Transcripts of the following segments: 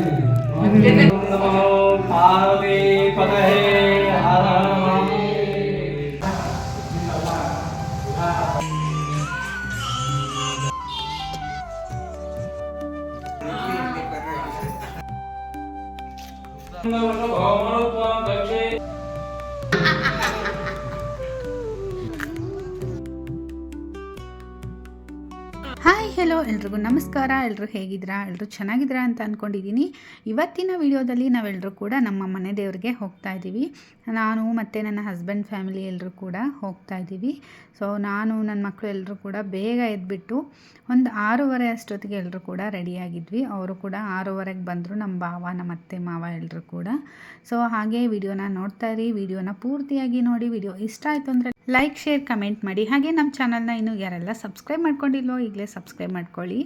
음. ನಮಸ್ಕಾರ ಎಲ್ಲರೂ ಹೇಗಿದ್ದೀರಾ? ಎಲ್ಲರೂ ಚೆನ್ನಾಗಿದ್ದೀರಾ ಅಂತ ಅಂದ್ಕೊಂಡಿದ್ದೀನಿ ಇವತ್ತಿನ ವಿಡಿಯೋದಲ್ಲಿ ನಾವೆಲ್ಲರೂ ಕೂಡ ನಮ್ಮ ಮನೆ ದೇವರಿಗೆ ಹೋಗ್ತಾ ಇದ್ದೀವಿ. ನಾನು ಮತ್ತು ನನ್ನ ಹಸ್ಬೆಂಡ್ ಫ್ಯಾಮಿಲಿ ಎಲ್ಲರೂ ಕೂಡ ಹೋಗ್ತಾ ಇದ್ದೀವಿ. ಸೊ ನಾನು, ನನ್ನ ಮಕ್ಕಳು ಎಲ್ಲರೂ ಕೂಡ ಬೇಗ ಎದ್ಬಿಟ್ಟು ಒಂದು ಆರೂವರೆ ಅಷ್ಟೊತ್ತಿಗೆ ಎಲ್ಲರೂ ಕೂಡ ರೆಡಿಯಾಗಿದ್ವಿ ಅವರು ಕೂಡ ಆರೂವರೆಗೆ ಬಂದರು, ನಮ್ಮ ಭಾವ, ನಮ್ಮ ಅತ್ತೆ, ಮಾವ ಎಲ್ಲರೂ ಕೂಡ. ಸೊ ಹಾಗೆ ವಿಡಿಯೋನ ನೋಡ್ತಾ ಇರಿ. ವಿಡಿಯೋನ ಪೂರ್ತಿಯಾಗಿ ನೋಡಿ. ವಿಡಿಯೋ ಇಷ್ಟ ಆಯಿತು ಅಂದರೆ ಲೈಕ್ ಶೇರ್ ಕಮೆಂಟ್ ಮಾಡಿ. ಹಾಗೆ ನಮ್ಮ ಚಾನಲ್ನ ಇನ್ನೂ ಯಾರೆಲ್ಲ ಸಬ್ಸ್ಕ್ರೈಬ್ ಮಾಡ್ಕೊಂಡಿಲ್ವೋ ಈಗಲೇ ಸಬ್ಸ್ಕ್ರೈಬ್ ಮಾಡ್ಕೊಳ್ಳಿ.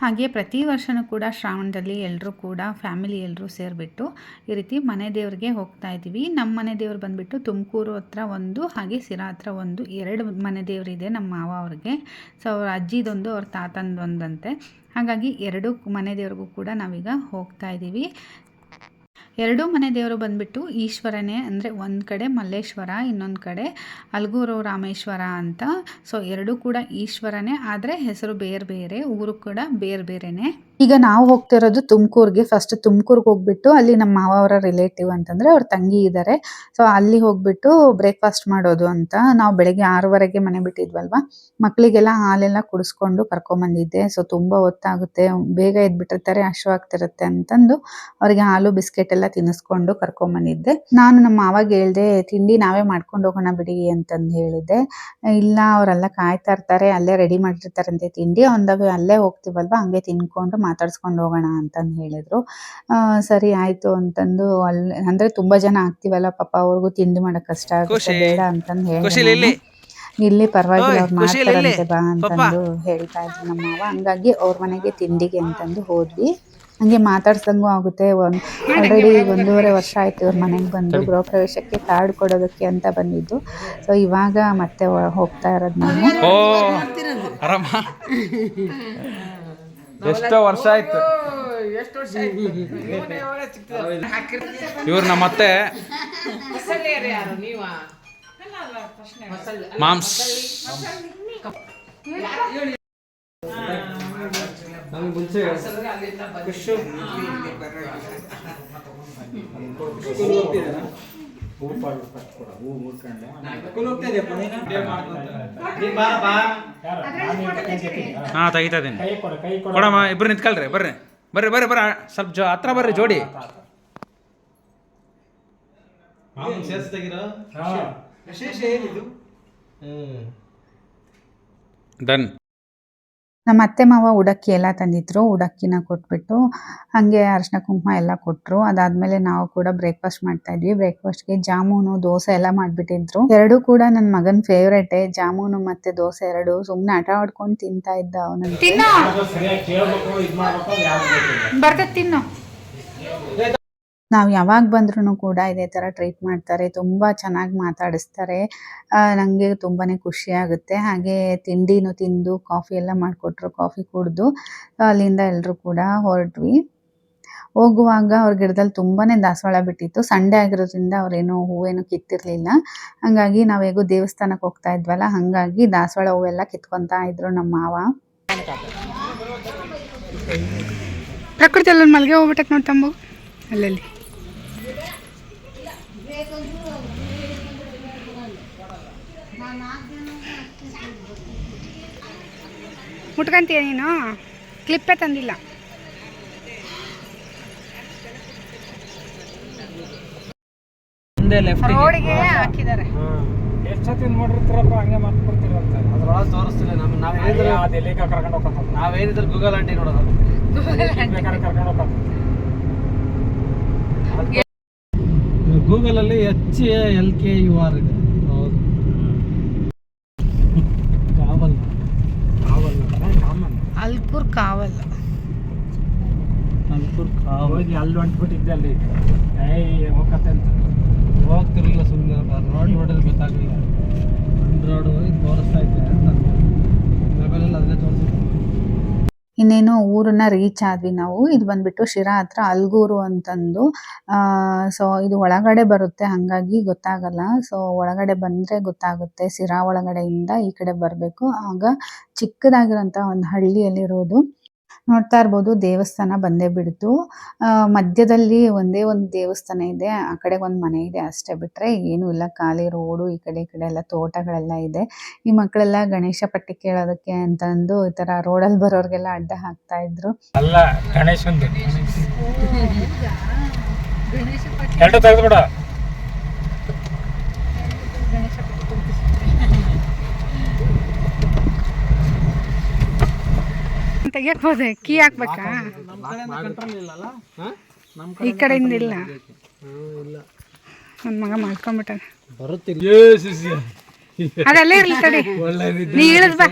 ಹಾಗೆ ಪ್ರತಿ ವರ್ಷವೂ ಕೂಡ ಶ್ರಾವಣದಲ್ಲಿ ಎಲ್ಲರೂ ಕೂಡ ಫ್ಯಾಮಿಲಿ ಎಲ್ಲರೂ ಸೇರಿಬಿಟ್ಟು ಈ ರೀತಿ ಮನೆ ದೇವರಿಗೆ ಹೋಗ್ತಾ ಇದ್ದೀವಿ. ನಮ್ಮ ಮನೆ ದೇವ್ರು ಬಂದುಬಿಟ್ಟು ತುಮಕೂರು ಹತ್ರ ಒಂದು, ಹಾಗೆ ಸಿರಾ ಹತ್ರ ಒಂದು, ಎರಡು ಮನೆ ದೇವರಿದೆ ನಮ್ಮ ಮಾವ ಅವ್ರಿಗೆ. ಸೊ ಅವ್ರ ಅಜ್ಜಿದೊಂದು, ಅವ್ರ ತಾತಂದೊಂದಂತೆ. ಹಾಗಾಗಿ ಎರಡು ಮನೆ ದೇವ್ರಿಗೂ ಕೂಡ ನಾವೀಗ ಹೋಗ್ತಾ ಇದ್ದೀವಿ. ಎರಡೂ ಮನೆ ದೇವರು ಬಂದ್ಬಿಟ್ಟು ಈಶ್ವರನೇ, ಅಂದರೆ ಒಂದು ಕಡೆ ಮಲ್ಲೇಶ್ವರ, ಇನ್ನೊಂದು ಕಡೆ ಅಲ್ಗೂರು ರಾಮೇಶ್ವರ ಅಂತ. ಸೊ ಎರಡೂ ಕೂಡ ಈಶ್ವರನೇ, ಆದರೆ ಹೆಸರು ಬೇರೆ ಬೇರೆ, ಊರು ಕೂಡ ಬೇರೆ ಬೇರೆನೇ. ಈಗ ನಾವು ಹೋಗ್ತಿರೋದು ತುಮಕೂರ್ಗೆ. ಫಸ್ಟ್ ತುಮಕೂರ್ಗೆ ಹೋಗ್ಬಿಟ್ಟು ಅಲ್ಲಿ ನಮ್ಮ ಮಾವ ಅವರ ರಿಲೇಟಿವ್ ಅಂತಂದ್ರೆ ಅವ್ರ ತಂಗಿ ಇದ್ದಾರೆ ಸೊ ಅಲ್ಲಿ ಹೋಗ್ಬಿಟ್ಟು ಬ್ರೇಕ್ಫಾಸ್ಟ್ ಮಾಡೋದು ಅಂತ ನಾವು ಬೆಳಗ್ಗೆ ಆರೂವರೆಗೆ ಮನೆ ಬಿಟ್ಟಿದ್ವಲ್ವಾ? ಮಕ್ಕಳಿಗೆಲ್ಲ ಹಾಲೆಲ್ಲ ಕುಡಿಸ್ಕೊಂಡು ಕರ್ಕೊಂಬಂದಿದ್ದೆ. ಸೊ ತುಂಬಾ ಹೊತ್ತಾಗುತ್ತೆ. ಬೇಗ ಎದ್ಬಿಟ್ಟಿರ್ತಾರೆ ಹಶ್ವಾಗ್ತಿರುತ್ತೆ ಅಂತಂದು ಅವರಿಗೆ ಹಾಲು, ಬಿಸ್ಕೆಟ್ ಎಲ್ಲ ತಿನ್ನಿಸ್ಕೊಂಡು ಕರ್ಕೊಂಬಂದಿದ್ದೆ. ನಾನು ನಮ್ಮ ಮಾವಾಗ ಹೇಳ್ದೆ, ತಿಂಡಿ ನಾವೇ ಮಾಡ್ಕೊಂಡು ಹೋಗೋಣ ಬಿಡಿ ಅಂತಂದು ಹೇಳಿದ್ದೆ. ಇಲ್ಲ, ಅವರೆಲ್ಲ ಕಾಯ್ತಾ ಇರ್ತಾರೆ, ಅಲ್ಲೇ ರೆಡಿ ಮಾಡಿರ್ತಾರಂತೆ ತಿಂಡಿ. ಒಂದವೇ ಅಲ್ಲೇ ಹೋಗ್ತೀವಲ್ವಾ? ಹಂಗೆ ತಿನ್ಕೊಂಡು ಮಾತಾಡ್ಸ್ಕೊಂಡು ಹೋಗೋಣ ಅಂತಂದು ಹೇಳಿದ್ರು. ಆ, ಸರಿ ಆಯ್ತು ಅಂತಂದು ಅಲ್ಲಿ ಅಂದ್ರೆ ತುಂಬಾ ಜನ ಆಗ್ತೀವಲ್ಲ ಪಾಪ ಅವ್ರಿಗೂ ತಿಂಡಿ ಮಾಡಕ್ ಕಷ್ಟ ಆಗುತ್ತೆ ಬೇಡ ಅಂತಂದು ಹೇಳಿ. ಇಲ್ಲಿ. ಪರವಾಗಿಲ್ಲ ಅವ್ರು ಮಾಡ್ತಾರಂತೆ ಬಾ ಅಂತಂದು ಹೇಳ್ತಾ ಇದ್ರು ನಮ್ಮ ಮಾವ. ಹಂಗಾಗಿ ಅವ್ರ ಮನೆಗೆ ತಿಂಡಿಗೆ ಅಂತಂದು ಹೋದ್ವಿ. ಹಂಗೆ ಮಾತಾಡ್ಸಂಗೂ ಆಗುತ್ತೆ. ಒಂದ್ ಆಲ್ರೆಡಿ ಒಂದೂವರೆ ವರ್ಷ ಆಯ್ತು ಇವ್ರ ಮನೆಗೆ ಬಂದು ಗೃಹ ಪ್ರವೇಶಕ್ಕೆ ಕಾರ್ಡ್ ಕೊಡೋದಕ್ಕೆ ಅಂತ ಬಂದಿದ್ದು. ಸೊ ಇವಾಗ ಮತ್ತೆ ಹೋಗ್ತಾ ಇರೋದು ನಾನು. ಆರಾಮ? ಎಷ್ಟೋ ವರ್ಷ ಆಯ್ತು. ಇವ್ರು ನಮ್ಮ ಅತ್ತೆ. ಮಾಂಸ ನಮ್ಗೆ ಮುಂಚೆ ಖುಷು ಸ್ಕೂಲ್ ಹೋಗ್ತಾ ಇದೆಯಪ್ಪ ನೀನು? ನೀನ್ ಬಾ, ಬಾ. ಹಾ ತೆಗಿತಾ ಇದೀನಿ ಕೊಡಮ್ಮ ಇಬ್ರು ನಿಂತ್ಕೊಳ್ರಿ ಬರ್ರಿ ಬರ್ರಿ ಬರ್ರಿ ಬರ್ರಿ ಸ್ವಲ್ಪ ಜೋ ಹತ್ರ ಬರ್ರಿ ಜೋಡಿ ಮಾಮೂಲಿ ಸೇರ್ಸಿ ತೆಗೀರೋ? ವಿಶೇಷ ಏನಿದು ಹ್ಮ್ ಡನ್ ನಮ್ಮ ಅತ್ತೆ ಮಾವ ಉಡಕ್ಕಿ ಎಲ್ಲ ತಂದಿದ್ರು, ಉಡಕ್ಕಿನ ಕೊಟ್ಬಿಟ್ಟು ಹಂಗೆ ಅರಶಿನ ಕುಂಕುಮ ಎಲ್ಲ ಕೊಟ್ರು. ಅದಾದ್ಮೇಲೆ ನಾವು ಕೂಡ ಬ್ರೇಕ್ಫಾಸ್ಟ್ ಮಾಡ್ತಾ ಇದ್ವಿ. ಬ್ರೇಕ್ಫಾಸ್ಟ್ಗೆ ಜಾಮೂನು, ದೋಸೆ ಎಲ್ಲ ಮಾಡ್ಬಿಟ್ಟಿದ್ರು. ಎರಡು ಕೂಡ ನನ್ನ ಮಗನ ಫೇವ್ರೇಟೇ ಜಾಮೂನು ಮತ್ತೆ ದೋಸೆ ಎರಡು. ಸುಮ್ಮನೆ ಆಟ ಆಡ್ಕೊಂಡು ತಿಂತಾ ಇದ್ದ ಅವನ ಬರ್ತದೆ ತಿನ್ನು. ನಾವು ಯಾವಾಗ ಬಂದ್ರೂ ಕೂಡ ಇದೇ ಥರ ಟ್ರೀಟ್ ಮಾಡ್ತಾರೆ, ತುಂಬ ಚೆನ್ನಾಗಿ ಮಾತಾಡಿಸ್ತಾರೆ. ನನಗೆ ತುಂಬಾ ಖುಷಿ ಆಗುತ್ತೆ. ಹಾಗೆ ತಿಂಡಿನೂ ತಿಂದು ಕಾಫಿ ಎಲ್ಲ ಮಾಡಿಕೊಟ್ರು ಕಾಫಿ ಕುಡಿದು, ಅಲ್ಲಿಂದ ಎಲ್ಲರೂ ಕೂಡ ಹೊರಟ್ವಿ. ಹೋಗುವಾಗ ಅವ್ರ ಗಿಡದಲ್ಲಿ ತುಂಬಾನೇ ದಾಸವಾಳ ಬಿಟ್ಟಿತ್ತು. ಸಂಡೇ ಆಗಿರೋದ್ರಿಂದ ಅವ್ರೇನು ಹೂವೇನು ಕಿತ್ತಿರ್ಲಿಲ್ಲ. ಹಾಗಾಗಿ ನಾವು ಹೇಗೂ ದೇವಸ್ಥಾನಕ್ಕೆ ಹೋಗ್ತಾ ಇದ್ವಲ್ಲ, ಹಾಗಾಗಿ ದಾಸವಾಳ ಹೂವೆಲ್ಲ ಕಿತ್ಕೊತಾ ಇದ್ರು ನಮ್ಮ ಮಾವ. ಪ್ರಕೃತಿ ಅಲ್ಲೊಂದು ಮಲ್ಗೆ ಹೋಗ್ಬಿಟ್ಟಕ್ಕೆ ನೋಡಿ ತಂಬು. ಅಲ್ಲಲ್ಲಿ. ಮುಟ್ಕಂತೀಯ ನೀನು? ಕ್ಲಿಪ್ಪೇ ತಂದಿಲ್ಲ. ಮುಂದೆ ಲೆಫ್ಟ್ ರೋಡಿಗೆ ಹಾಕಿದ್ದಾರೆ. ಎಷ್ಟೊತ್ತಿನ ನೋಡಿರ್ತೀರಪ್ಪ ಹಂಗೆ ಮಾಡ್ಕೊಡ್ತಿರಂತ ಅದ್ರೊಳಗೆ ತೋರಿಸ್ತಿಲ್ಲ ನಮ್ಮ ನಾವು ಹೇಳಿದ್ರೆ ಅದು ಎಲ್ಲಿಗೆ ಕರ್ಕೊಂಡು ಹೋಗ್ಬೇಕು ನಾವೇನಿದ್ರೆ ಗೂಗಲ್ ಅಂಟಿ ನೋಡೋದು. ಬೇಕಾದ್ರೆ ಕರ್ಕೊಂಡು ಹೋಗ್ಬೇಕು ಗೂಗಲ್ ಅಲ್ಲಿ H L K U R ಇದೆ. ಹೌದು. ಕಾವಲ್. ಕಾವಲ್ ಅಲ್ಪುರ್ ಅಲ್ಕೂರ್ ಕಾವಲ್. ಅಲ್ಪುರ್ ಕಾವಲ್. ಹೋಗಿ ಅಲ್ಲಿ ಹೊಂಟ್ಬಿಟ್ಟಿದ್ದೆ ಅಲ್ಲಿ. ಏಯ್ ಹೋಗತ್ತೆ ಅಂತ. ಹೋಗ್ತಿರ್ಲಿಲ್ಲ ಸುಮ್ಮನೆ ರೋಡ್ ನೋಡಿದ್ರೆ ಗೊತ್ತಾಗಲಿಲ್ಲ. ರೋಡ್ ಹೋಗಿ ತೋರಿಸ್ತಾ ಇದ್ದೆ ಅಂತ ಮೊಬೈಲಲ್ಲಿ ಅದನ್ನೇ ತೋರಿಸಿದ್ರು ಇನ್ನೇನು ಊರನ್ನ ರೀಚ್ ಆದ್ವಿ ನಾವು. ಇದು ಬಂದ್ಬಿಟ್ಟು ಶಿರಾ ಹತ್ರ ಅಲ್ಗೂರು ಅಂತಂದು ಸೊ ಇದು ಒಳಗಡೆ ಬರುತ್ತೆ. ಹಂಗಾಗಿ ಗೊತ್ತಾಗಲ್ಲ. ಸೊ ಒಳಗಡೆ ಬಂದ್ರೆ ಗೊತ್ತಾಗುತ್ತೆ. ಶಿರಾ ಒಳಗಡೆಯಿಂದ ಈ ಕಡೆ ಬರಬೇಕು. ಆಗ ಚಿಕ್ಕದಾಗಿರೋಂಥ ಒಂದು ಹಳ್ಳಿಯಲ್ಲಿರೋದು. ನೋಡ್ತಾ ಇರ್ಬೋದು, ದೇವಸ್ಥಾನ ಬಂದೇ ಬಿಡ್ತು. ಮಧ್ಯದಲ್ಲಿ ಒಂದೇ ಒಂದು ದೇವಸ್ಥಾನ ಇದೆ, ಆ ಕಡೆ ಒಂದು ಮನೆ ಇದೆ ಅಷ್ಟೇ ಬಿಟ್ಟರೆ ಏನೂ ಇಲ್ಲ. ಖಾಲಿ ರೋಡು, ಈ ಕಡೆ ಈ ಕಡೆ ಎಲ್ಲ ತೋಟಗಳೆಲ್ಲ ಇದೆ. ಈ ಮಕ್ಕಳೆಲ್ಲ ಗಣೇಶ ಪಟ್ಟಿ ಕೇಳೋದಕ್ಕೆ ಅಂತಂದು ಈ ತರ ರೋಡಲ್ಲಿ ಬರೋರ್ಗೆಲ್ಲ ಅಡ್ಡ ಹಾಕ್ತಾ ಇದ್ರು. ಅಲ್ಲ, ಗಣೇಶಂದು ಎರಡು ತೆಗೆದ್ಬಿಡ ತೆಗಿಯಕ್ ಹೋದೆ ಕೀ ಹಾಕ್ಬೇಕಾ? ಕಂಟ್ರೋಲ್ ಇಲ್ಲಲ್ಲ ನಮ್ಮ ಈ ಕಡೆಯಿಂದ ಇಲ್ಲ. ಇಲ್ಲ. ನನ್ನ ಮಗ ಬರುತ್ತಿಲ್ಲ. ಅದಲ್ಲೇ ಇರ್ಲಿ ತಡಿ. ನೀ ಇಳಿದ್ ಬಾ.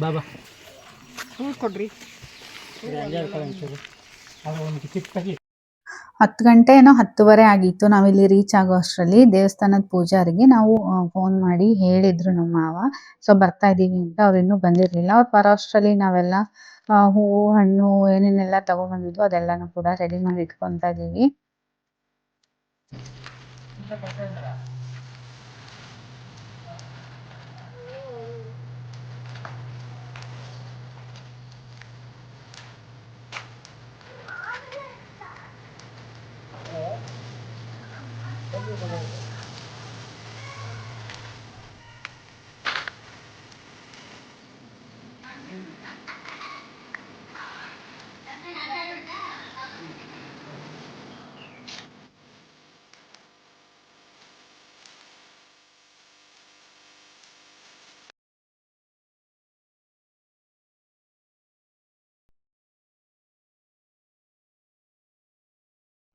ಬಾ. ಬಾ ಹ್ಞೂ ಕೊಡ್ರಿ. ಅದು ಒಂದು ಚಿಕ್ಕ ಹತ್ತು ಗಂಟೆ ಏನೋ ಹತ್ತುವರೆ ಆಗಿತ್ತು. ನಾವಿಲ್ಲಿ ರೀಚ್ ಆಗೋ ಅಷ್ಟರಲ್ಲಿ ದೇವಸ್ಥಾನದ ಪೂಜಾರಿಗೆ ನಾವು ಫೋನ್ ಮಾಡಿ ಹೇಳಿದ್ರು ನಮ್ಮ ಮಾವ. ಸೊ ಬರ್ತಾ ಇದ್ದೀವಿ ಅಂತ ಅವ್ರು ಇನ್ನೂ ಬಂದಿರಲಿಲ್ಲ. ಅವ್ರು ಬರೋ ಅಷ್ಟರಲ್ಲಿ ನಾವೆಲ್ಲ ಹೂವು, ಹಣ್ಣು ಏನೇನೆಲ್ಲ ತಗೊಬಂದಿದ್ವು ಅದೆಲ್ಲನೂ ಕೂಡ ರೆಡಿ ಮಾಡಿ ಇಟ್ಕೊತಾ ಇದೀವಿ.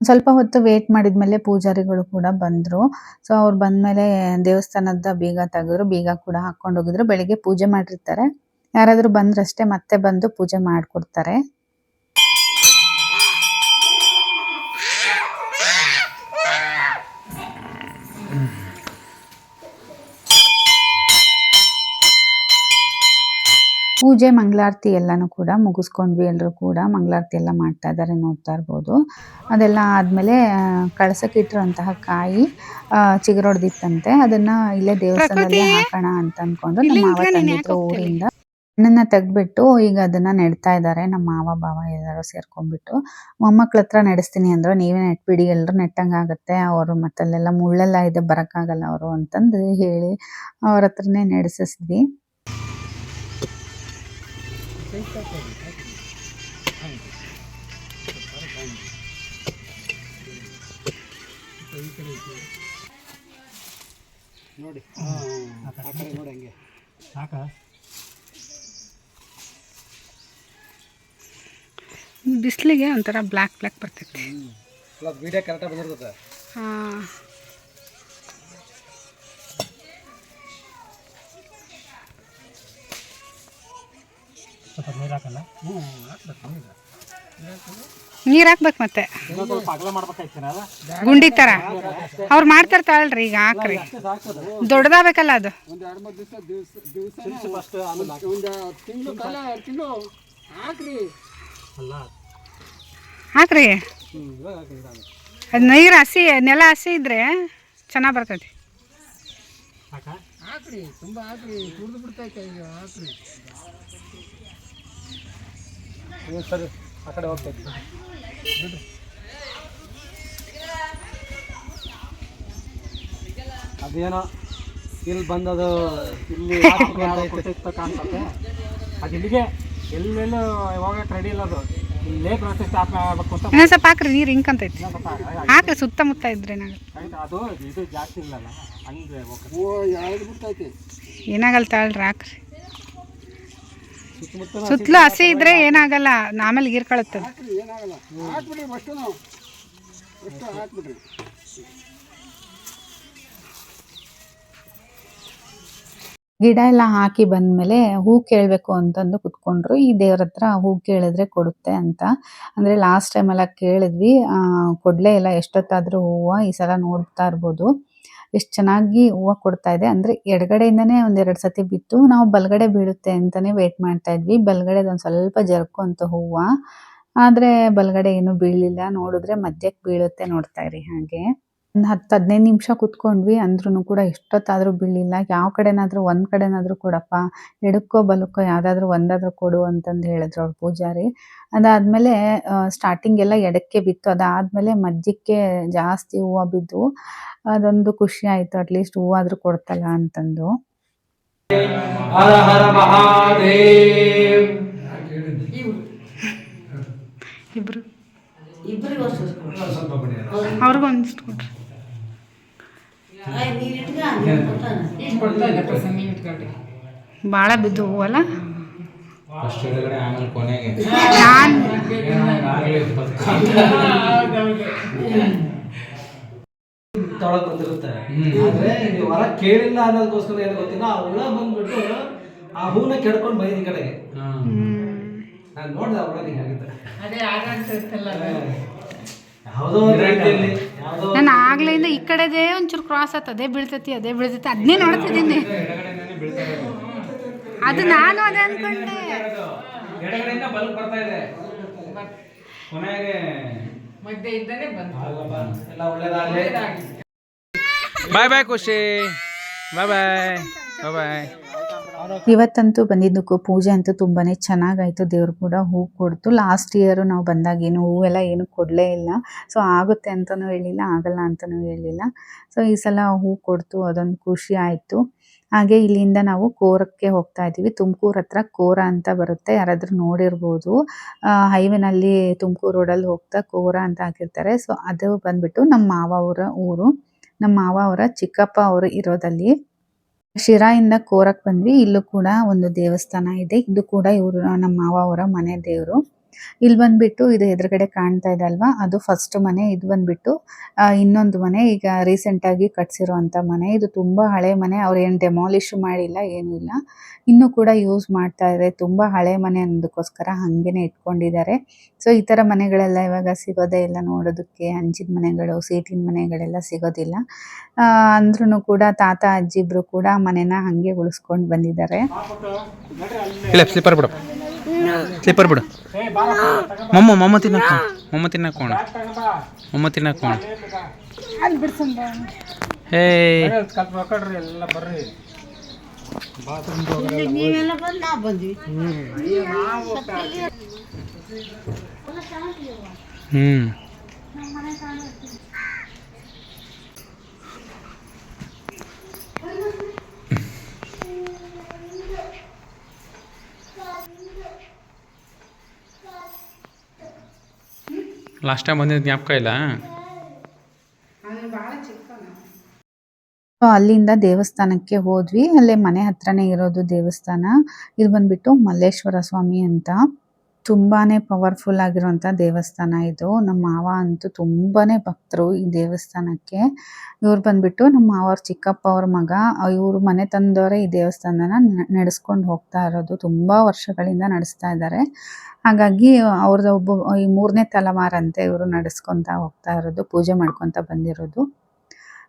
ಸ್ವಲ್ಪ ಹೊತ್ತು ವೇಟ್ ಮಾಡಿದ್ಮೇಲೆ ಪೂಜಾರಿಗಳು ಕೂಡ ಬಂದ್ರು. ಸೊ ಅವ್ರು ಬಂದ್ಮೇಲೆ ದೇವಸ್ಥಾನದ ಬೀಗ ತೆಗೆದ್ರು. ಬೀಗ ಕೂಡ ಹಾಕೊಂಡು ಹೋಗಿದ್ರು. ಬೆಳಿಗ್ಗೆ ಪೂಜೆ ಮಾಡಿರ್ತಾರೆ. ಯಾರಾದ್ರೂ ಬಂದ್ರಷ್ಟೇ ಮತ್ತೆ ಬಂದು ಪೂಜೆ ಮಾಡ್ಕೊಡ್ತಾರೆ. ಪೂಜೆ ಮಂಗಳಾರತಿ ಎಲ್ಲಾನು ಕೂಡ ಮುಗಿಸ್ಕೊಂಡ್ವಿ. ಎಲ್ಲರೂ ಕೂಡ ಮಂಗಳಾರತಿ ಎಲ್ಲ ಮಾಡ್ತಾ ಇದ್ದಾರೆ ನೋಡ್ತಾ ಇರ್ಬೋದು. ಅದೆಲ್ಲ ಆದಮೇಲೆ ಕಳಸಕ್ಕೆ ಇಟ್ಟಿರುವಂತಹ ಕಾಯಿ ಚಿಗರೊಡ್ದಿತ್ತಂತೆ ಚಿಗುರೊಡ್ದಿತ್ತಂತೆ. ಅದನ್ನ ಇಲ್ಲೇ ದೇವಸ್ಥಾನದಲ್ಲಿ ಹಾಕೋಣ ಅಂತ ಅಂದ್ಕೊಂಡು ನಮ್ಮ ಮಾವ ತಂದಿದ್ರು ಊರಿಂದ. ಹಣ್ಣನ್ನ ತೆಗ್ದ್ಬಿಟ್ಟು ಈಗ ಅದನ್ನ ನೆಡ್ತಾ ಇದ್ದಾರೆ ನಮ್ಮ ಮಾವ ಭಾವ ಎಲ್ಲರೂ ಸೇರ್ಕೊಂಡ್ಬಿಟ್ಟು. ಮೊಮ್ಮಕ್ಳ ಹತ್ರ ನಡೆಸ್ತೀನಿ ಅಂದ್ರು ನೀವೇ ನೆಟ್ಬಿಡಿ ಎಲ್ಲರೂ ನೆಟ್ಟಂಗಾಗತ್ತೆ ಅವರು ಮತ್ತಲ್ಲೆಲ್ಲ ಮುಳ್ಳೆಲ್ಲ ಇದೆ ಬರಕ್ಕಾಗಲ್ಲ ಅವರು ಅಂತಂದು ಹೇಳಿ ಅವ್ರ ಹತ್ರನೇ ನಡೆಸಿದ್ವಿ. ನೋಡಿ ಆ ಕಡೆ ನೋಡಿ ಹಂಗೆ ಸಾಕ ಬಿಸಿಲಿಗೆ ಒಂಥರ ಬ್ಲ್ಯಾಕ್ ಬ್ಲ್ಯಾಕ್ ಬರ್ತೈತಿ ವಿಡಿಯೋ ಕರೆಕ್ಟಾಗಿ ಬಂದಿರ್ತದೆ ಹಾಂ. ಸ್ವಲ್ಪ ನೀರು ಹಾಕಲ್ಲ? ಹ್ಞೂ ಹಾಕ್ಬೇಕು ನೀರು. ನೀರು ಹಾಕ್ಬೇಕು ಮತ್ತೆ? ಗುಂಡಿ ಥರ ಅವ್ರು ಮಾಡ್ತಾರೆ ತಾಳ್ರಿ ಈಗ ಹಾಕ್ರಿ. ದೊಡ್ಡದಾಗಬೇಕಲ್ಲ ಅದು. ಹಾಕ್ರಿ. ಅದು ನೀರು ಹಸಿ ನೆಲ ಹಸಿ ಇದ್ರೆ ಚೆನ್ನಾಗಿ ಬರ್ತೈತಿ. ಹಾಕ್ರಿ ತುಂಬ ಹಾಕ್ರಿ. ಕುಡಿದು ಬಿಡ್ತೈತೆ ಈಗ? ಹಾಕ್ರಿ. ಹ್ಞೂ ಸರಿ? ಆ ಕಡೆ ಹೋಗ್ತೈತೆ ಬಿಡ್ರಿ. ಅದೇನೋ ಇಲ್ಲಿ ಬಂದದು ಇಲ್ಲಿ ಕಾಣ್ತದೆ ಅದು ಇಲ್ಲಿಗೆ ಎಲ್ಲೆಲ್ಲೂ ಹೋಗಕ್ಕೆ ರೆಡಿ ಇಲ್ಲ ಅದು. ಇಲ್ಲೇ ಪ್ರತಿಷ್ಠೆ ಆಗ್ಬೇಕು ಅಂತ ಇನ್ನೊಂದು ಸ್ವಲ್ಪ ಹಾಕ್ರಿ ನೀರು ಹಿಂಕಂತೈತಿ ಹಾಕ್ರಿ ಸುತ್ತಮುತ್ತ ಇದ್ರೆ ಆಯ್ತು, ಅದು ಇದು ಜಾಸ್ತಿ ಇಲ್ಲಲ್ಲ. ಹಂಗೆ ಓ ಯಾವ್ದು ಬಿಡ್ತೈತೆ ಏನಾಗಲ್ಲ ತಾಳ್ರಿ ಹಾಕ್ರಿ. ಸುತ್ತಲೂ ಹಸಿ ಇದ್ರೆ ಏನಾಗಲ್ಲ ಆಮೇಲೆ ಗೀರ್ಕೊಳತ್ತದ ಹಾಕ್ರಿ ಏನಾಗಲ್ಲ. ಹಾಕ್ಬಿಡ್ರಿ ಹಾಕ್ಬಿಡ್ರಿ. ಗಿಡ ಎಲ್ಲ ಹಾಕಿ ಬಂದ್ಮೇಲೆ ಹೂ ಕೇಳಬೇಕು ಅಂತಂದು ಕುತ್ಕೊಂಡ್ರು. ಈ ದೇವ್ರ ಹತ್ರ ಹೂ ಕೇಳಿದ್ರೆ ಕೊಡುತ್ತೆ ಅಂತ. ಅಂದ್ರೆ ಲಾಸ್ಟ್ ಟೈಮ್ ಎಲ್ಲ ಕೇಳಿದ್ವಿ. ಆ, ಕೊಡ್ಲೇ ಇಲ್ಲ ಎಷ್ಟೊತ್ತಾದ್ರೂ ಹೂವು ಈ ಸಲ ನೋಡ್ತಾ ಇರ್ಬೋದು. ಎಷ್ಟು ಚೆನ್ನಾಗಿ ಹೂವು ಕೊಡ್ತಾ ಇದೆ. ಅಂದರೆ ಎಡಗಡೆಯಿಂದನೇ ಎರಡ್ ಸತಿ ಬಿತ್ತು, ನಾವು ಬಲಗಡೆ ಬೀಳುತ್ತೆ ಅಂತಲೇ ವೇಟ್ ಮಾಡ್ತಾ ಇದ್ವಿ. ಬಲಗಡೆ ಒಂದ್ ಸ್ವಲ್ಪ ಜರ್ಕೊಂತು ಹೂವ. ಆದ್ರೆ ಬಲಗಡೆ ಏನು ಬೀಳಲಿಲ್ಲ. ನೋಡಿದ್ರೆ ಮಧ್ಯಕ್ಕೆ ಬೀಳುತ್ತೆ ನೋಡ್ತಾ ಇರಿ ಹಾಗೆ. ಒಂದು ಹತ್ತು ಹದಿನೈದು ನಿಮಿಷ ಕುತ್ಕೊಂಡ್ವಿ ಅಂದ್ರೂ ಕೂಡ ಎಷ್ಟೊತ್ತಾದರೂ ಬೀಳಿಲ್ಲ. ಯಾವ ಕಡೆನಾದರೂ ಒಂದು ಕಡೆನಾದರೂ ಕೊಡಪ್ಪ ಎಡಕ್ಕೋ ಬಲಕ್ಕೋ ಯಾವುದಾದ್ರೂ ಒಂದಾದರೂ ಕೊಡು ಅಂತಂದು ಹೇಳಿದ್ರು ಅವ್ರು ಪೂಜಾರಿ. ಅದಾದಮೇಲೆ ಸ್ಟಾರ್ಟಿಂಗ್ ಎಲ್ಲ ಎಡಕ್ಕೆ ಬಿತ್ತು. ಅದಾದಮೇಲೆ ಮಧ್ಯಕ್ಕೆ ಜಾಸ್ತಿ ಹೂವು ಬಿದ್ದು ಅದೊಂದು ಖುಷಿ ಆಯಿತು. ಅಟ್ಲೀಸ್ಟ್ ಹೂವಾದರೂ ಕೊಡ್ತಲ್ಲ ಅಂತಂದು. ಇಬ್ರು. ಇಬ್ಬರಿಗೂ ಅವ್ರಿಗೂ ಕೊಡ್ರಿ. ಭಾಳ ಬಿದ್ದು ಹೂವಲ್ಲ? ನಾನು ತೊಳಕ್ ಬಂದಿರುತ್ತೆ ಆದ್ರೆ ಹೊರ ಕೇಳಿಲ್ಲ ಅನ್ನೋದಕ್ಕೋಸ್ಕರ ಏನು ಗೊತ್ತಿಲ್ಲ ಆ ಹುಳ ಬಂದ್ಬಿಟ್ಟು ಆ ಹೂನ ಕೆಡ್ಕೊಂಡು ಬಂದಿದ್ ಕಡೆಗೆ. ನಾನು ನೋಡ್ದೆ ಆ ಹುಳ ರೀತಿಯಲ್ಲಿ ಯಾವುದೋ ನಾನು ಆಗ್ಲಿಂದ ಈ ಕಡೆದೇ ಒಂಚೂರು ಕ್ರಾಸ್ ಆತ ಅದೇ ಬೀಳ್ತೈತಿ ಅದೇ ಬೀಳ್ತೈತಿ ಅದನ್ನೇ ನೋಡ್ತಿದ್ದೀನಿ ಅದು ನಾನು ಅದೇ ಅನ್ಕೊಂಡೆ. ಎಡಗಡೆಯಿಂದ ಬಲ್ಕ್ ಬರ್ತಾ ಇದೆ. ಕೊನೆಗೆ ಆಗಪ್ಪ, ಎಲ್ಲ ಒಳ್ಳೇದಾಗ್ಲಿ. ಬಾಯ್ ಬಾಯ್ ಖುಷಿ. ಬಾಯ್ ಬಾಯ್ ಬಾಯ್ ಬಾಯ್ ಇವತ್ತಂತೂ ಬಂದಿದ್ದಕ್ಕೂ ಪೂಜೆ ಅಂತೂ ತುಂಬಾ ಚೆನ್ನಾಗಾಯಿತು. ದೇವ್ರು ಕೂಡ ಹೂ ಕೊಡ್ತು. ಲಾಸ್ಟ್ ಇಯರು ನಾವು ಬಂದಾಗ ಏನು ಹೂವೆಲ್ಲ ಏನು ಕೊಡಲೇ ಇಲ್ಲ. ಸೊ ಆಗುತ್ತೆ ಅಂತಲೂ ಹೇಳಿಲ್ಲ, ಆಗಲ್ಲ ಅಂತಲೂ ಹೇಳಿಲ್ಲ. ಸೊ ಈ ಸಲ ಹೂ ಕೊಡ್ತು, ಅದೊಂದು ಖುಷಿ ಆಯಿತು. ಹಾಗೆ ಇಲ್ಲಿಂದ ನಾವು ಕೋರಕ್ಕೆ ಹೋಗ್ತಾ ಇದ್ದೀವಿ. ತುಮಕೂರು ಹತ್ರ ಕೋರ ಅಂತ ಬರುತ್ತೆ. ಯಾರಾದರೂ ನೋಡಿರ್ಬೋದು. ಹೈವೇನಲ್ಲಿ ತುಮಕೂರು ರೋಡಲ್ಲಿ ಹೋಗ್ತಾ ಕೋರ ಅಂತ ಹಾಕಿರ್ತಾರೆ. ಸೊ ಅದು ಬಂದ್ಬಿಟ್ಟು ನಮ್ಮ ಮಾವ ಅವರ ಊರು. ನಮ್ಮ ಮಾವ ಅವರ ಚಿಕ್ಕಪ್ಪ ಅವರು ಇರೋದಲ್ಲಿ. ಶಿರಾಯಿಂದ ಕೋರಕ್ ಬಂದ್ವಿ. ಇಲ್ಲೂ ಕೂಡ ಒಂದು ದೇವಸ್ಥಾನ ಇದೆ. ಇದು ಕೂಡ ಇವ್ರು, ನಮ್ಮ ಮಾವ ಅವರ ಮನೆ ದೇವರು. ಇಲ್ಲಿ ಬಂದ್ಬಿಟ್ಟು ಇದು ಎದುರುಗಡೆ ಕಾಣ್ತಾ ಇದೆ ಅಲ್ವಾ? ಅದು ಫಸ್ಟ್ ಮನೆ, ಇದು ಬಂದ್ಬಿಟ್ಟು ಇನ್ನೊಂದು ಮನೆ. ಈಗ ರೀಸೆಂಟ್ ಆಗಿ ಕಟ್ಸಿರುವಂತ ಮನೆ. ಇದು ತುಂಬಾ ಹಳೆ ಮನೆ. ಅವ್ರು ಏನು ಡೆಮಾಲಿಶ್ ಮಾಡಿಲ್ಲ, ಏನು ಇಲ್ಲ. ಇನ್ನು ಕೂಡ ಯೂಸ್ ಮಾಡ್ತಾ ಇದೆ ತುಂಬಾ ಹಳೆ ಮನೆ ಅನ್ನೋದಕ್ಕೋಸ್ಕರ ಹಂಗೇನೆ ಇಟ್ಕೊಂಡಿದ್ದಾರೆ. ಸೊ ಈ ತರ ಮನೆಗಳೆಲ್ಲ ಇವಾಗ ಸಿಗೋದೇ ಇಲ್ಲ ನೋಡೋದಕ್ಕೆ. ಹಂಚಿನ ಮನೆಗಳು, ಸೀಟಿನ ಮನೆಗಳೆಲ್ಲ ಸಿಗೋದಿಲ್ಲ. ಅಂದ್ರೂ ಕೂಡ ತಾತ, ಅಜ್ಜಿ ಇಬ್ರು ಕೂಡ ಮನೆನ ಹಂಗೆ ಉಳಿಸ್ಕೊಂಡು ಬಂದಿದ್ದಾರೆ. ಸ್ಲಿಪ್ಪರ್ ಬಿಡು. ಮಮ್ಮ ಮಮ್ಮ ತಿನ್ನಕ್ಕ ಮಮ್ಮ ತಿನ್ನಕೋಣ ಮಮ್ಮ ತಿನ್ನಕೋಣ ಹೇ. ಎಲ್ಲ ಬರ್ರಿ ನೀವೆಲ್ಲ ಬಂದು ನಾವು ಬಂದ್ವಿ ಹ್ಮ್ ಲಾಸ್ಟ್ ಟೈಮ್ ಬಂದಿದ್ದು ಜ್ಞಾಪಕ ಇಲ್ಲ? ಅಲ್ಲಿಂದ ದೇವಸ್ಥಾನಕ್ಕೆ ಹೋದ್ವಿ. ಅಲ್ಲೇ ಮನೆ ಹತ್ರನೇ ಇರೋದು ದೇವಸ್ಥಾನ. ಇದು ಬಂದ್ಬಿಟ್ಟು ಮಲ್ಲೇಶ್ವರ ಸ್ವಾಮಿ ಅಂತ. ತುಂಬಾನೇ ಪವರ್ಫುಲ್ ಆಗಿರುವಂಥ ದೇವಸ್ಥಾನ ಇದು. ನಮ್ಮ ಮಾವ ಅಂತೂ ತುಂಬಾನೇ ಭಕ್ತರು ಈ ದೇವಸ್ಥಾನಕ್ಕೆ. ಇವ್ರು ಬಂದ್ಬಿಟ್ಟು ನಮ್ಮ ಮಾವವ್ರ ಚಿಕ್ಕಪ್ಪ ಅವ್ರ ಮಗ, ಇವರು ಮನೆ ತಂದವರೇ ಈ ದೇವಸ್ಥಾನನ ನಡೆಸ್ಕೊಂಡು ಹೋಗ್ತಾ ಇರೋದು. ತುಂಬಾ ವರ್ಷಗಳಿಂದ ನಡೆಸ್ತಾ ಇದ್ದಾರೆ ಹಾಗಾಗಿ ಅವ್ರದ್ದು ಒಬ್ಬ, ಈ ಮೂರನೇ ತಲೆಮಾರಂತೆ ಇವರು ನಡೆಸ್ಕೊಂತ ಹೋಗ್ತಾ ಇರೋದು, ಪೂಜೆ ಮಾಡ್ಕೊತ ಬಂದಿರೋದು.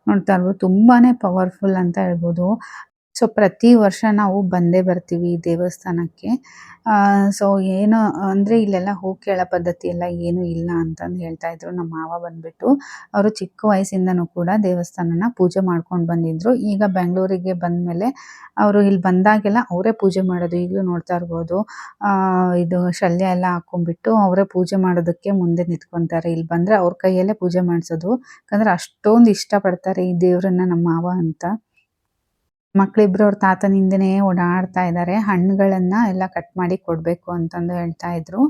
ನೋಡ್ತಾ ಇರ್ಬೋದು, ತುಂಬಾನೇ ಪವರ್ಫುಲ್ ಅಂತ ಹೇಳ್ಬೋದು. ಸೊ ಪ್ರತಿ ವರ್ಷ ನಾವು ಬಂದೇ ಬರ್ತೀವಿ ಈ ದೇವಸ್ಥಾನಕ್ಕೆ. ಸೊ ಏನು, ಅಂದರೆ ಇಲ್ಲೆಲ್ಲ ಹೂ ಕೇಳೋ ಪದ್ಧತಿ ಎಲ್ಲ ಏನು ಇಲ್ಲ ಅಂತಂದು ಹೇಳ್ತಾ ಇದ್ರು. ನಮ್ಮ ಮಾವ ಬಂದ್ಬಿಟ್ಟು ಅವರು ಚಿಕ್ಕ ವಯಸ್ಸಿಂದನೂ ಕೂಡ ದೇವಸ್ಥಾನನ ಪೂಜೆ ಮಾಡ್ಕೊಂಡು ಬಂದಿದ್ರು. ಈಗ ಬೆಂಗಳೂರಿಗೆ ಬಂದಮೇಲೆ ಅವರು ಇಲ್ಲಿ ಬಂದಾಗೆಲ್ಲ ಅವರೇ ಪೂಜೆ ಮಾಡೋದು. ಈಗಲೂ ನೋಡ್ತಾ ಇರ್ಬೋದು. ಇದು ಶಲ್ಯ ಎಲ್ಲ ಹಾಕೊಂಡ್ಬಿಟ್ಟು ಅವರೇ ಪೂಜೆ ಮಾಡೋದಕ್ಕೆ ಮುಂದೆ ನಿಂತ್ಕೊತಾರೆ. ಇಲ್ಲಿ ಬಂದರೆ ಅವ್ರ ಕೈಯಲ್ಲೇ ಪೂಜೆ ಮಾಡಿಸೋದು. ಯಾಕಂದ್ರೆ ಅಷ್ಟೊಂದು ಇಷ್ಟಪಡ್ತಾರೆ ಈ ದೇವರನ್ನ ನಮ್ಮ ಮಾವ ಅಂತ. ಮಕ್ಳಿಬ್ರು ಅವ್ರ ತಾತನಿಂದನೇ ಓಡಾಡ್ತಾ ಇದ್ದಾರೆ ಹಣ್ಣುಗಳನ್ನ ಎಲ್ಲ ಕಟ್ ಮಾಡಿ ಕೊಡಬೇಕು ಅಂತಂದು ಹೇಳ್ತಾ ಇದ್ರು.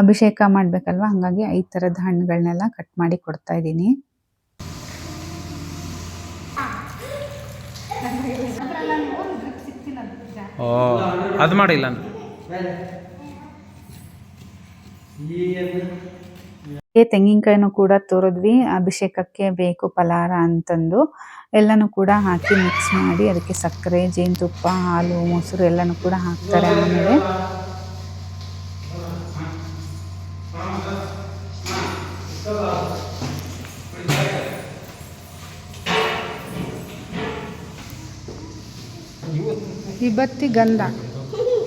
ಅಭಿಷೇಕ ಮಾಡ್ಬೇಕಲ್ವಾ? ಹಂಗಾಗಿ ಐದ್ ಥರದ ಹಣ್ಣುಗಳನ್ನೆಲ್ಲ ಕಟ್ ಮಾಡಿ ಕೊಡ್ತಾ ಇದ್ದೀನಿ. ಓ ಅದು ಮಾಡಿಲ್ಲ ತೆಂಗಿನಕಾಯಿನೂ ಕೂಡ ತೋರಿದ್ವಿ. ಅಭಿಷೇಕಕ್ಕೆ ಬೇಕು ಫಲಾರ ಅಂತಂದು. ಎಲ್ಲನೂ ಕೂಡ ಹಾಕಿ ಮಿಕ್ಸ್ ಮಾಡಿ ಅದಕ್ಕೆ ಸಕ್ಕರೆ ಜೇನುತುಪ್ಪ ಹಾಲು ಮೊಸರು ಎಲ್ಲನೂ ಕೂಡ ಹಾಕ್ತಾರೆ ಆಮೇಲೆ. ವಿಭತ್ತಿ ಗಂಧ.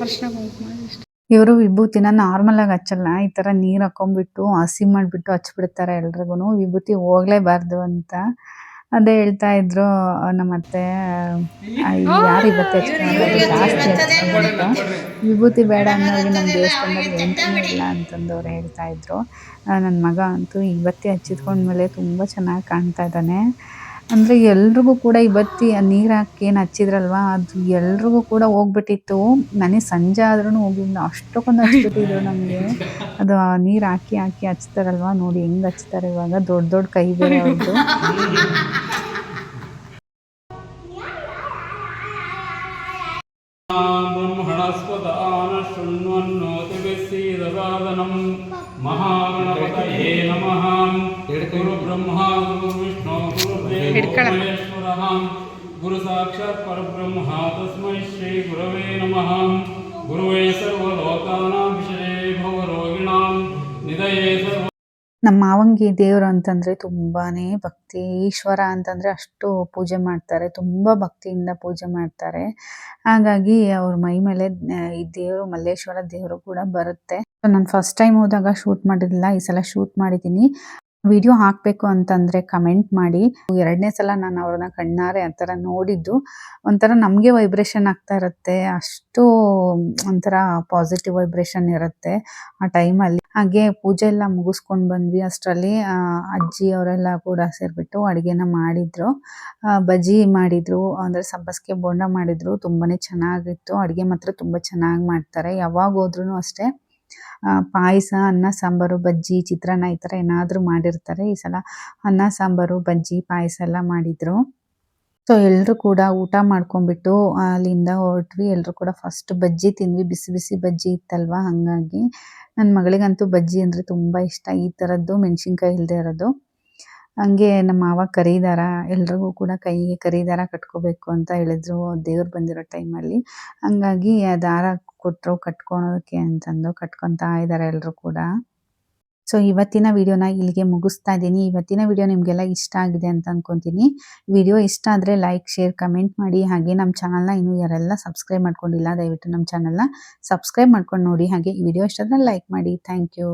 ಅರ್ಶಿನ ಕುಂಕುಮ ಇವರು ವಿಭೂತಿನ ನಾರ್ಮಲ್ ಆಗಿ ಹಚ್ಚಲ್ಲ ಈ ತರ ನೀರ್ ಹಾಕೊಂಡ್ಬಿಟ್ಟು ಹಸಿ ಮಾಡಿಬಿಟ್ಟು ಹಚ್ಬಿಡ್ತಾರೆ ಎಲ್ರಿಗೂನು. ವಿಭೂತಿ ಹೋಗ್ಲೇಬಾರ್ದು ಅಂತ. ಅದೇ ಹೇಳ್ತಾ ಇದ್ರು ಆ, ನಮ್ಮ ಅತ್ತೆ ಆ, ಯಾರು ಇವತ್ತು ಜಾಸ್ತಿ ಹಚ್ಕೊಂಡು ಅಂತ. ವಿಭೂತಿ ಬೇಡ ಅನ್ನೋರಿಗೆ ನಮ್ಮ ದೇವಸ್ಥಾನದಲ್ಲಿ ಎಂಟನೇ ಇಲ್ಲ ಅಂತಂದವ್ರು ಹೇಳ್ತಾ ಇದ್ರು. ನನ್ನ ಮಗ ಅಂತೂ ಇವತ್ತೇ ಹಚ್ಚಿದ್ಕೊಂಡ್ಮೇಲೆ ತುಂಬ ಚೆನ್ನಾಗಿ ಕಾಣ್ತಾ ಇದ್ದಾನೆ. ಅಂದರೆ ಎಲ್ರಿಗೂ ಕೂಡ ಇವತ್ತಿ ನೀರು ಹಾಕಿ ಏನು ಹಚ್ಚಿದ್ರಲ್ವ ಅದು ಎಲ್ರಿಗೂ ಕೂಡ ಹೋಗ್ಬಿಟ್ಟಿತ್ತು. ನನಗೆ ಸಂಜೆ ಆದ್ರೂ ಹೋಗಿಲ್ಲ ಅಷ್ಟಕ್ಕೊಂದು ಹಚ್ಬಿಟ್ಟಿದ್ರು ನಮಗೆ. ಅದು ನೀರು ಹಾಕಿ ಹಾಕಿ ಹಚ್ತಾರಲ್ವಾ ನೋಡಿ ಹೆಂಗೆ ಹಚ್ತಾರೆ ಇವಾಗ ದೊಡ್ಡ ದೊಡ್ಡ ಕೈ ಬೇರೆ ಅವ್ರದ್ದು ಮಹಾಗಣಪತಯೇ ನಮಃ. ಗುರು ಬ್ರಹ್ಮ ಗುರು ವಿಷ್ಣು ಗುರುದೇವೋ ಗುರು ಸಾಕ್ಷಾತ್ ಪರಬ್ರಹ್ಮ. ತಸ್ಮೈ ಶ್ರೀ ಗುರವೇ ನಮಃ. ಗುರುವೇ ಸರ್ವಲೋಕಾನಾಂ ವಿಷಯೇ ಭವರೋಗಿಣಾಂ ನಿಧಯೇ ಸರ್ವ ನಮ್ಮ ಮಾವಂಗಿ ದೇವರು ಅಂತಂದ್ರೆ ತುಂಬಾನೇ ಭಕ್ತಿ. ಈಶ್ವರ ಅಂತಂದರೆ ಅಷ್ಟು ಪೂಜೆ ಮಾಡ್ತಾರೆ. ತುಂಬಾ ಭಕ್ತಿಯಿಂದ ಪೂಜೆ ಮಾಡ್ತಾರೆ. ಹಾಗಾಗಿ ಅವ್ರ ಮೈ ಮೇಲೆ ಈ ದೇವರು ಮಲ್ಲೇಶ್ವರ ದೇವರು ಕೂಡ ಬರುತ್ತೆ. ನಾನು ಫಸ್ಟ್ ಟೈಮ್ ಹೋದಾಗ ಶೂಟ್ ಮಾಡಿರಲಿಲ್ಲ. ಈ ಸಲ ಶೂಟ್ ಮಾಡಿದ್ದೀನಿ. ವಿಡಿಯೋ ಹಾಕಬೇಕು ಅಂತಂದ್ರೆ ಕಮೆಂಟ್ ಮಾಡಿ. ಎರಡನೇ ಸಲ ನಾನು ಅವ್ರನ್ನ ಕಣ್ಣಾರೆ ಆ ನೋಡಿದ್ದು. ಒಂಥರ ನಮಗೆ ವೈಬ್ರೇಷನ್ ಆಗ್ತಾ ಇರುತ್ತೆ. ಅಷ್ಟು ಒಂಥರ ಪಾಸಿಟಿವ್ ವೈಬ್ರೇಷನ್ ಇರುತ್ತೆ ಆ ಟೈಮಲ್ಲಿ ಹಾಗೆ ಪೂಜೆ ಎಲ್ಲ ಮುಗಿಸ್ಕೊಂಡು ಬಂದ್ವಿ. ಅಷ್ಟರಲ್ಲಿ ಅಜ್ಜಿ ಅವರೆಲ್ಲ ಕೂಡ ಸೇರಿಬಿಟ್ಟು ಅಡುಗೆನ ಮಾಡಿದ್ರು. ಬಜ್ಜಿ ಮಾಡಿದ್ರು. ಅಂದ್ರೆ ಸಬ್ಬಸ್ಗೆ ಬೋಂಡ ಮಾಡಿದ್ರು. ತುಂಬಾನೇ ಚೆನ್ನಾಗಿತ್ತು. ಅಡುಗೆ ಮಾತ್ರ ತುಂಬಾ ಚೆನ್ನಾಗಿ ಮಾಡ್ತಾರೆ. ಯಾವಾಗ ಹೋದ್ರೂ ಅಷ್ಟೇ. ಪಾಯಸ, ಅನ್ನ, ಸಾಂಬಾರು, ಬಜ್ಜಿ, ಚಿತ್ರಾನ್ನ ಈ ಥರ ಏನಾದರೂ ಮಾಡಿರ್ತಾರೆ. ಈ ಸಲ ಅನ್ನ, ಸಾಂಬಾರು, ಬಜ್ಜಿ, ಪಾಯಸ ಎಲ್ಲ ಮಾಡಿದ್ರು. ಸೊ ಎಲ್ಲರೂ ಕೂಡ ಊಟ ಮಾಡ್ಕೊಂಡ್ಬಿಟ್ಟು ಅಲ್ಲಿಂದ ಹೊರಟ್ವಿ. ಎಲ್ಲರೂ ಕೂಡ ಫಸ್ಟ್ ಬಜ್ಜಿ ತಿಂದ್ವಿ. ಬಿಸಿ ಬಿಸಿ ಬಜ್ಜಿ ಇತ್ತಲ್ವಾ? ಹಾಗಾಗಿ ನನ್ನ ಮಗಳಿಗಂತೂ ಬಜ್ಜಿ ಅಂದರೆ ತುಂಬ ಇಷ್ಟ. ಈ ಥರದ್ದು ಮೆಣಸಿನ್ಕಾಯಿ ಇಲ್ಲದೆ ಇರೋದು. ಹಂಗೆ ನಮ್ಮ ಮಾವ ಕರೀದಾರ, ಎಲ್ರಿಗೂ ಕೂಡ ಕೈಗೆ ಕರೀದಾರ ಕಟ್ಕೋಬೇಕು ಅಂತ ಹೇಳಿದ್ರು. ದೇವ್ರು ಬಂದಿರೋ ಟೈಮ್ ಅಲ್ಲಿ. ಹಂಗಾಗಿ ಆ ದಾರ ಕೊಟ್ರು ಕಟ್ಕೊಳೋದಕ್ಕೆ ಅಂತಂದು ಕಟ್ಕೊತಾ ಇದ್ದಾರೆ ಎಲ್ಲರೂ ಕೂಡ. ಸೊ ಇವತ್ತಿನ ವಿಡಿಯೋನ ಇಲ್ಲಿಗೆ ಮುಗಿಸ್ತಾ ಇದ್ದೀನಿ. ಇವತ್ತಿನ ವಿಡಿಯೋ ನಿಮಗೆಲ್ಲ ಇಷ್ಟ ಆಗಿದೆ ಅಂತ ಅನ್ಕೊಂತೀನಿ. ವಿಡಿಯೋ ಇಷ್ಟ ಆದರೆ ಲೈಕ್ ಶೇರ್ ಕಮೆಂಟ್ ಮಾಡಿ. ಹಾಗೆ ನಮ್ಮ ಚಾನಲ್ನ ಇನ್ನೂ ಯಾರೆಲ್ಲ ಸಬ್ಸ್ಕ್ರೈಬ್ ಮಾಡ್ಕೊಂಡಿಲ್ಲ, ದಯವಿಟ್ಟು ನಮ್ಮ ಚಾನಲ್ನ ಸಬ್ಸ್ಕ್ರೈಬ್ ಮಾಡ್ಕೊಂಡು ನೋಡಿ. ಹಾಗೆ ಈ ವಿಡಿಯೋ ಇಷ್ಟ ಆದರೆ ಲೈಕ್ ಮಾಡಿ. Thank you